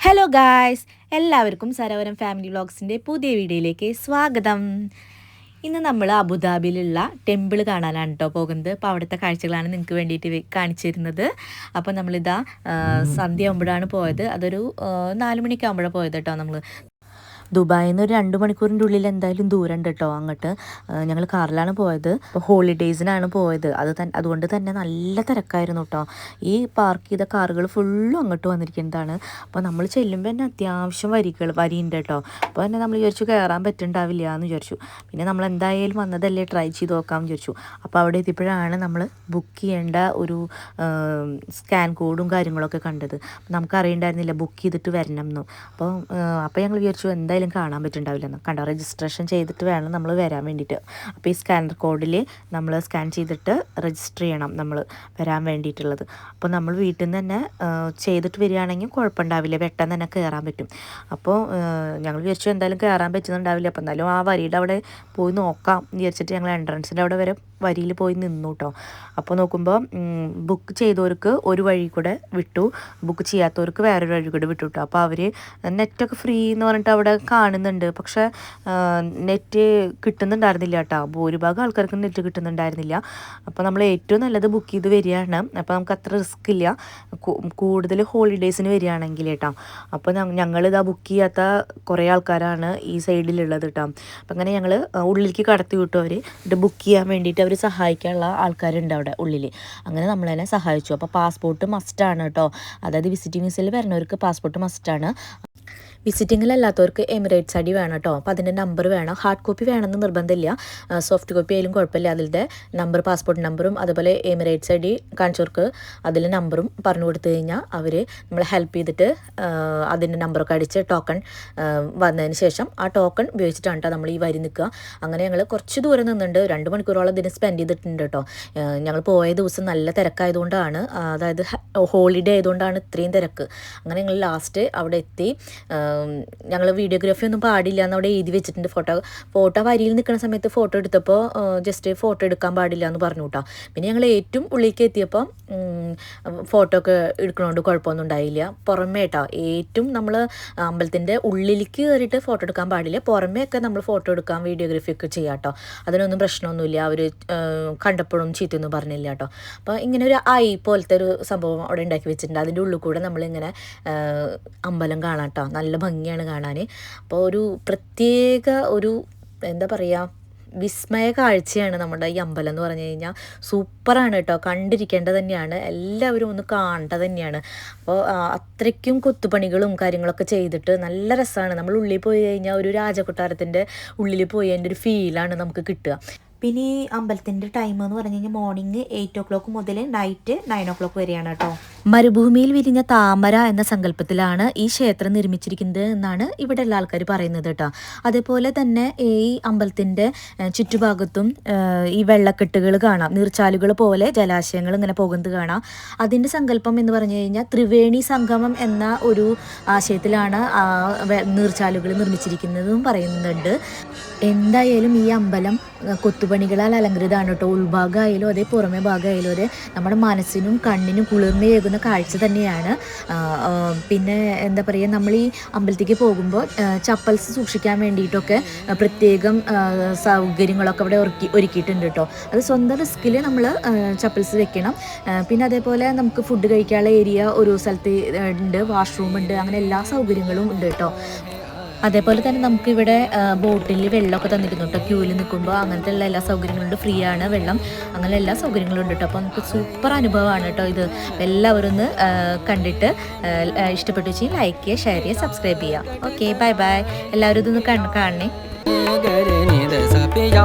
Hello guys എല്ലാവർക്കും Sarovaram family വ്ളോഗ്സിന്റെ പുതിയ വീഡിയോയിലേക്ക് സ്വാഗതം. ഇന്ന് നമ്മൾ അബുദാബിയിലുള്ള ടെമ്പിൾ കാണാനാണ് കേട്ടോ പോകുന്നത്. അപ്പോൾ അവിടുത്തെ കാഴ്ചകളാണ് നിങ്ങൾക്ക് വേണ്ടിയിട്ട് കാണിച്ചിരുന്നത്. കാണിച്ചു തരുന്നത് അപ്പോൾ നമ്മളിതാ സന്ധ്യ ആകുമ്പോഴാണ് പോയത്. അതൊരു നാലുമണിക്കാകുമ്പോഴാണ് നാല് പോയത് കേട്ടോ നമ്മൾ ദുബായിൽ നിന്ന് ഒരു രണ്ട് മണിക്കൂറിന്റെ ഉള്ളിൽ എന്തായാലും ദൂരം ഉണ്ട് കേട്ടോ അങ്ങോട്ട് ഞങ്ങൾ കാറിലാണ് പോയത്. ഹോളിഡേയ്സിനാണ് പോയത്. അത് തന്നെ അതുകൊണ്ട് തന്നെ നല്ല തിരക്കായിരുന്നു കേട്ടോ ഈ പാർക്ക് ചെയ്ത കാറുകൾ ഫുള്ളും അങ്ങോട്ട് വന്നിരിക്കുന്നതാണ്. അപ്പോൾ നമ്മൾ ചെല്ലുമ്പോൾ തന്നെ അത്യാവശ്യം വരികൾ വരിയുണ്ട് കേട്ടോ അപ്പോൾ തന്നെ നമ്മൾ വിചാരിച്ചു കയറാൻ പറ്റുന്നുണ്ടാവില്ല എന്ന് വിചാരിച്ചു. പിന്നെ നമ്മൾ എന്തായാലും വന്നതല്ലേ ട്രൈ ചെയ്ത് നോക്കാമെന്ന് വിചാരിച്ചു. അപ്പോൾ അവിടെ എത്തിയപ്പോഴാണ് നമ്മൾ ബുക്ക് ചെയ്യേണ്ട ഒരു സ്കാൻ കോഡും കാര്യങ്ങളൊക്കെ കണ്ടത്. നമുക്ക് അറിയണ്ടായിരുന്നില്ല ബുക്ക് ചെയ്തിട്ട് വരണം എന്ന്. അപ്പോൾ അപ്പോൾ ഞങ്ങൾ വിചാരിച്ചു എന്തായാലും കാണാൻ പറ്റുന്നുണ്ടാവില്ലെന്ന് കണ്ടോ? രജിസ്ട്രേഷൻ ചെയ്തിട്ട് വേണം നമ്മൾ വരാൻ വേണ്ടിയിട്ട്. അപ്പോൾ ഈ സ്കാനർ കോഡിൽ നമ്മൾ സ്കാൻ ചെയ്തിട്ട് രജിസ്റ്റർ ചെയ്യണം നമ്മൾ വരാൻ വേണ്ടിയിട്ടുള്ളത്. അപ്പോൾ നമ്മൾ വീട്ടിൽ നിന്ന് തന്നെ ചെയ്തിട്ട് വരികയാണെങ്കിൽ കുഴപ്പമുണ്ടാവില്ല. പെട്ടെന്ന് തന്നെ കയറാൻ പറ്റും. അപ്പോൾ ഞങ്ങൾ വിചാരിച്ചു എന്തായാലും കയറാൻ പറ്റുന്നുണ്ടാവില്ല. അപ്പോൾ എന്തായാലും ആ വരിയുടെ അവിടെ പോയി നോക്കാം വിചാരിച്ചിട്ട് ഞങ്ങൾ എൻട്രൻസിന്റെ അവിടെ വരെ വരിയിൽ പോയി നിന്നു കേട്ടോ അപ്പോൾ നോക്കുമ്പോൾ ബുക്ക് ചെയ്തവർക്ക് ഒരു വഴി കൂടെ വിട്ടു. ബുക്ക് ചെയ്യാത്തവർക്ക് വേറൊരു വഴി കൂടെ വിട്ടു കേട്ടോ അപ്പോൾ അവർ നെറ്റൊക്കെ ഫ്രീ എന്ന് പറഞ്ഞിട്ട് അവിടെ കാണുന്നുണ്ട്. പക്ഷെ നെറ്റ് കിട്ടുന്നുണ്ടായിരുന്നില്ല കേട്ടോ. ഭൂരിഭാഗം ആൾക്കാർക്ക് നെറ്റ് കിട്ടുന്നുണ്ടായിരുന്നില്ല. അപ്പോൾ നമ്മൾ ഏറ്റവും നല്ലത് ബുക്ക് ചെയ്ത് വരികയാണ്. അപ്പോൾ നമുക്ക് അത്ര റിസ്ക് ഇല്ല. കൂടുതൽ ഹോളിഡേയ്സിന് വരികയാണെങ്കിൽ കേട്ടോ. അപ്പോൾ ഞങ്ങളിതാ ബുക്ക് ചെയ്യാത്ത കുറേ ആൾക്കാരാണ് ഈ സൈഡിലുള്ളത് കേട്ടോ. അപ്പം അങ്ങനെ ഞങ്ങൾ ഉള്ളിലേക്ക് കടത്തി വിട്ടു അവർ ഇത് ബുക്ക് ചെയ്യാൻ വേണ്ടിയിട്ട് അവർ സഹായിക്കാനുള്ള ആൾക്കാരുണ്ട് അവിടെ ഉള്ളിൽ അങ്ങനെ നമ്മളെന്നെ സഹായിച്ചു. അപ്പോൾ പാസ്പോർട്ട് മസ്റ്റാണ് കേട്ടോ. അതായത് വിസിറ്റിംഗ് വിസയിൽ വരുന്നവർക്ക് പാസ്പോർട്ട് മസ്റ്റാണ് വിസിറ്റിങ്ങിലല്ലാത്തവർക്ക് എമിറേറ്റ്സ് അടി വേണം കേട്ടോ. അപ്പോൾ അതിന്റെ നമ്പർ വേണം. ഹാർഡ് കോപ്പി വേണമെന്ന് നിർബന്ധമില്ല. സോഫ്റ്റ് കോപ്പി ആയാലും കുഴപ്പമില്ല. അതിന്റെ നമ്പർ പാസ്പോർട്ട് നമ്പറും അതുപോലെ എമിറേറ്റ്സ് അടി കാണിച്ചവർക്ക് അതിലെ നമ്പറും പറഞ്ഞു കൊടുത്തു കഴിഞ്ഞാൽ അവർ നമ്മളെ ഹെൽപ്പ് ചെയ്തിട്ട് അതിന്റെ നമ്പറൊക്കെ അടിച്ച് ടോക്കൺ വന്നതിന് ശേഷം ആ ടോക്കൺ ഉപയോഗിച്ചിട്ടാണ് കേട്ടോ നമ്മൾ ഈ വരി നിൽക്കുക അങ്ങനെ ഞങ്ങൾ കുറച്ച് ദൂരം നിന്നുണ്ട്. രണ്ട് മണിക്കൂറോളം ഇതിന് സ്പെൻഡ് ചെയ്തിട്ടുണ്ട് കേട്ടോ ഞങ്ങൾ പോയ ദിവസം നല്ല തിരക്കായതുകൊണ്ടാണ് അതായത് ഹോളിഡേ ആയതുകൊണ്ടാണ് ഇത്രയും തിരക്ക്. അങ്ങനെ ഞങ്ങൾ ലാസ്റ്റ് അവിടെ എത്തി. ഞങ്ങൾ വീഡിയോഗ്രാഫി ഒന്നും പാടില്ല എന്ന് അവിടെ എഴുതി വെച്ചിട്ടുണ്ട് ഫോട്ടോ. ഫോട്ടോ വരിയിൽ നിൽക്കുന്ന സമയത്ത് ഫോട്ടോ എടുത്തപ്പോൾ ജസ്റ്റ് ഫോട്ടോ എടുക്കാൻ പാടില്ല എന്ന് പറഞ്ഞു കേട്ടോ പിന്നെ ഞങ്ങൾ ഏറ്റവും ഉള്ളിലേക്ക് എത്തിയപ്പോൾ ഫോട്ടോ ഒക്കെ എടുക്കണോണ്ട് കുഴപ്പമൊന്നും ഉണ്ടായില്ല. പുറമേ കേട്ടോ ഏറ്റവും നമ്മൾ അമ്പലത്തിന്റെ ഉള്ളിലേക്ക് കയറിയിട്ട് ഫോട്ടോ എടുക്കാൻ പാടില്ല. പുറമേ ഒക്കെ നമ്മൾ ഫോട്ടോ എടുക്കാൻ വീഡിയോഗ്രാഫി ഒക്കെ ചെയ്യാം കേട്ടോ അതിനൊന്നും പ്രശ്നമൊന്നുമില്ല. അവർ കണ്ടപ്പോഴും ചീത്തയൊന്നും പറഞ്ഞില്ല കേട്ടോ അപ്പോൾ ഇങ്ങനെ ഒരു ഐ പോലത്തെ ഒരു സംഭവം അവിടെ ഉണ്ടാക്കി വെച്ചിട്ടുണ്ട്. അതിന്റെ ഉള്ളിൽ കൂടെ നമ്മളിങ്ങനെ അമ്പലം കാണാം കേട്ടോ നല്ല ഭംഗിയാണ് കാണാൻ. അപ്പോൾ ഒരു പ്രത്യേക ഒരു എന്താ പറയുക വിസ്മയ കാഴ്ചയാണ് നമ്മുടെ ഈ അമ്പലം എന്ന് പറഞ്ഞു കഴിഞ്ഞാൽ. സൂപ്പറാണ് കേട്ടോ കണ്ടിരിക്കേണ്ടത് തന്നെയാണ്. എല്ലാവരും ഒന്ന് കാണേണ്ടത് തന്നെയാണ്. അപ്പോൾ അത്രയ്ക്കും കൊത്തുപണികളും കാര്യങ്ങളൊക്കെ ചെയ്തിട്ട് നല്ല രസമാണ്. നമ്മൾ ഉള്ളിൽ പോയി കഴിഞ്ഞാൽ ഒരു രാജകൊട്ടാരത്തിന്റെ ഉള്ളിൽ പോയി അതിന്റെ ഒരു ഫീലാണ് നമുക്ക് കിട്ടുക. പിന്നെ ഈ അമ്പലത്തിന്റെ ടൈം എന്ന് പറഞ്ഞു കഴിഞ്ഞാൽ മോർണിംഗ് എയ്റ്റ് ഒ ക്ലോക്ക് മുതൽ നൈറ്റ് നയൻ ഒ ക്ലോക്ക് വരെയാണ് കേട്ടോ. മരുഭൂമിയിൽ വിരിഞ്ഞ താമര എന്ന സങ്കല്പത്തിലാണ് ഈ ക്ഷേത്രം നിർമ്മിച്ചിരിക്കുന്നത് എന്നാണ് ഇവിടെ ഉള്ള ആൾക്കാർ പറയുന്നത് കേട്ടോ. അതേപോലെ തന്നെ ഈ അമ്പലത്തിന്റെ ഏഹ്, ചുറ്റുഭാഗത്തും ഈ വെള്ളക്കെട്ടുകൾ കാണാം. നീർച്ചാലുകൾ പോലെ ജലാശയങ്ങൾ ഇങ്ങനെ പോകുന്നത് കാണാം. അതിന്റെ സങ്കല്പം എന്ന് പറഞ്ഞു കഴിഞ്ഞാൽ ത്രിവേണി സംഗമം എന്ന ഒരു ആശയത്തിലാണ് നീർച്ചാലുകൾ നിർമ്മിച്ചിരിക്കുന്നതും പറയുന്നുണ്ട്. എന്തായാലും ഈ അമ്പലം കൊത്തുപണികളാൽ അലങ്കൃതമാണ് കേട്ടോ. ഉൾഭാഗമായാലും അതേ പുറമേ ഭാഗമായാലും അതെ നമ്മുടെ മനസ്സിനും കണ്ണിനും കുളിർമയേകുന്ന കാഴ്ച തന്നെയാണ്. പിന്നെ എന്താ പറയുക നമ്മൾ ഈ അമ്പലത്തേക്ക് പോകുമ്പോൾ ചപ്പൽസ് സൂക്ഷിക്കാൻ വേണ്ടിയിട്ടൊക്കെ പ്രത്യേകം സൗകര്യങ്ങളൊക്കെ അവിടെ ഒരുക്കി ഒരുക്കിയിട്ടുണ്ട് കേട്ടോ അത് സ്വന്തം റിസ്കിൽ നമ്മൾ ചപ്പൽസ് വെക്കണം. പിന്നെ അതേപോലെ നമുക്ക് ഫുഡ് കഴിക്കാനുള്ള ഏരിയ ഒരു സ്ഥലത്ത് ഉണ്ട് വാഷ്റൂം ഉണ്ട് അങ്ങനെ എല്ലാ സൗകര്യങ്ങളും ഉണ്ട് കേട്ടോ അതേപോലെ തന്നെ നമുക്കിവിടെ ബോട്ടിൽ വെള്ളമൊക്കെ തന്നിരുന്നു കേട്ടോ ക്യൂവിൽ നിൽക്കുമ്പോൾ അങ്ങനത്തെ ഉള്ള എല്ലാ സൗകര്യങ്ങളും ഉണ്ട് ഫ്രീ ആണ് വെള്ളം അങ്ങനെ എല്ലാ സൗകര്യങ്ങളും ഉണ്ട് കേട്ടോ അപ്പോൾ നമുക്ക് സൂപ്പർ അനുഭവമാണ് കേട്ടോ ഇത് എല്ലാവരും ഒന്ന് ആ, കണ്ടിട്ട് ആ, ഇഷ്ടപ്പെട്ടു വെച്ചാൽ ലൈക്ക് ചെയ്യുക ഷെയർ ചെയ്യുക സബ്സ്ക്രൈബ് ചെയ്യുക ഓക്കെ ബൈ ബൈ എല്ലാവരും ഇതൊന്ന് കണ്ണ് കാണണേ गरे निद सपिया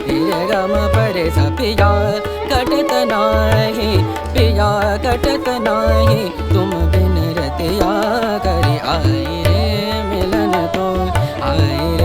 रे गम परे सपिया कटत नाही पिया कटत नाही तुम बिन रतिया ليلة طول عين